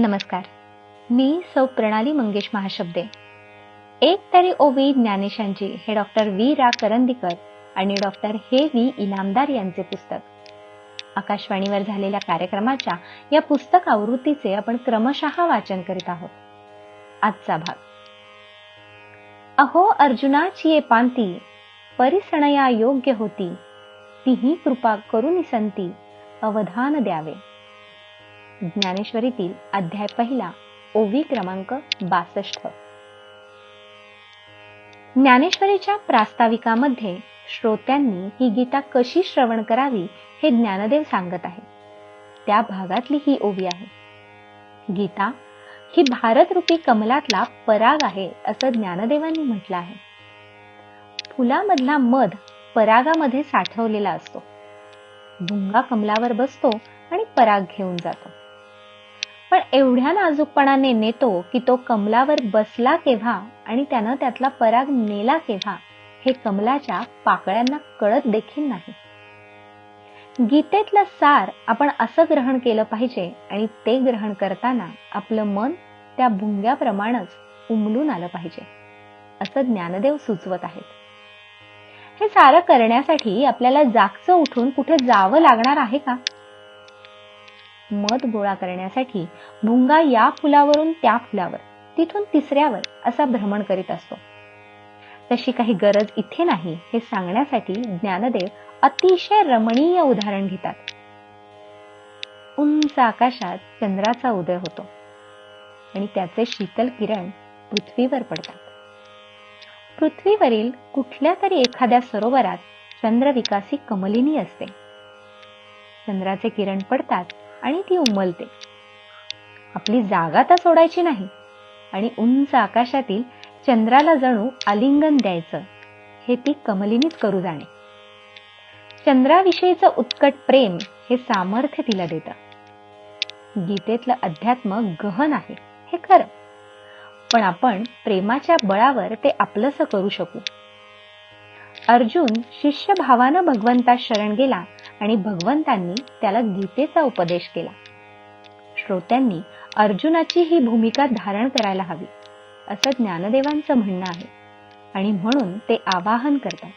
नमस्कार. मी सौ प्रणाली मंगेश महाशब्दे. एक तरी ओवी ज्ञानेशांची हे डॉक्टर वी. रा. करंदीकर आणि डॉक्टर हे व्ही इनामदार यांचे पुस्तक. आकाशवाणीवर झालेल्या कार्यक्रमाच्या या पुस्तक आवृत्तीचे आपण क्रमशः वाचन करीत आहोत. आजचा भाग. अहो अर्जुनाची ये पांती परिसणया योग्य होती. तीही कृपा करून संती अवधान द्यावे. ज्ञानेश्वरीतील अध्याय पहिला ओवी क्रमांक बासष्ट. ज्ञानेश्वरीच्या प्रास्ताविकामध्ये श्रोत्यांनी ही गीता कशी श्रवण करावी हे ज्ञानदेव सांगत आहे त्या भागातली ही ओवी आहे. गीता ही भारतरूपी कमलातला पराग आहे असं ज्ञानदेवांनी म्हटलं आहे. फुलामधला मध परागामध्ये साठवलेला असतो. भुंगा कमलावर बसतो आणि पराग घेऊन जातो. पण एवढ्या नाजूकपणाने नेतो की तो कमलावर बसला केव्हा आणि त्यानं त्यातला पराग नेला केव्हा हे कमलाच्या पाकळ्यांना कळत देखील नाही. गीतेतलं सार आपण असं ग्रहण केलं पाहिजे आणि ते ग्रहण करताना आपलं मन त्या भुंग्याप्रमाणेच उमलून आलं पाहिजे असं ज्ञानदेव सुचवत आहेत. हे सारं करण्यासाठी आपल्याला जागचं उठून कुठे जावं लागणार आहे का? मध गोळा करण्यासाठी भुंगा या फुलावरून त्या फुलावर तिथून तिसऱ्यावर असा भ्रमण करीत असतो. तशी काही गरज इथे नाही हे सांगण्यासाठी ज्ञानदेव अतिशय रमणीय उदाहरण घेतात. उंच आकाशात चंद्राचा उदय होतो आणि त्याचे शीतल किरण पृथ्वीवर पडतात. पृथ्वीवरील कुठल्या तरी एखाद्या सरोवरात चंद्रविकासी कमलिनी असते. चंद्राचे किरण पडतात आणि ती उमलते. आपली जागा तर सोडायची नाही. आणि उंच आकाशातील चंद्राला जणू आलिंगन द्यायचं. हे ती कमलिनीच करू जाणे. चंद्राविषयीचं उत्कट प्रेम हे सामर्थ्य तिला देतं. गीतेतलं अध्यात्म गहन आहे. हे खरं. पण आपण प्रेमाच्या बळावर ते आपलंसं करू शकू. अर्जुन शिष्य भावानं भगवंता शरण गेला आणि भगवंतांनी त्याला गीतेचा उपदेश केला. श्रोत्यांनी अर्जुनाची ही भूमिका धारण करायला हवी असं ज्ञानदेवांचं म्हणणं आहे. आणि म्हणून ते आवाहन करतात.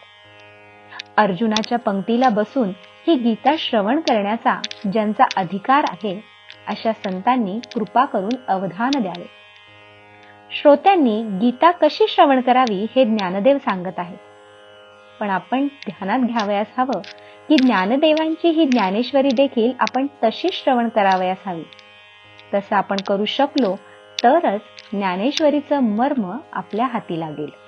अर्जुनाच्या पंक्तीला बसून ही गीता श्रवण करण्याचा ज्यांचा अधिकार आहे अशा संतांनी कृपा करून अवधान द्यावे. श्रोत्यांनी गीता कशी श्रवण करावी हे ज्ञानदेव सांगत आहेत. पण आपण ध्यानात घ्यावयास हवं की ज्ञानदेवांची ही ज्ञानेश्वरी देखील आपण तशी श्रवण करावयास हवी. तसं आपण करू शकलो तरच ज्ञानेश्वरीचं मर्म आपल्या हाती लागेल.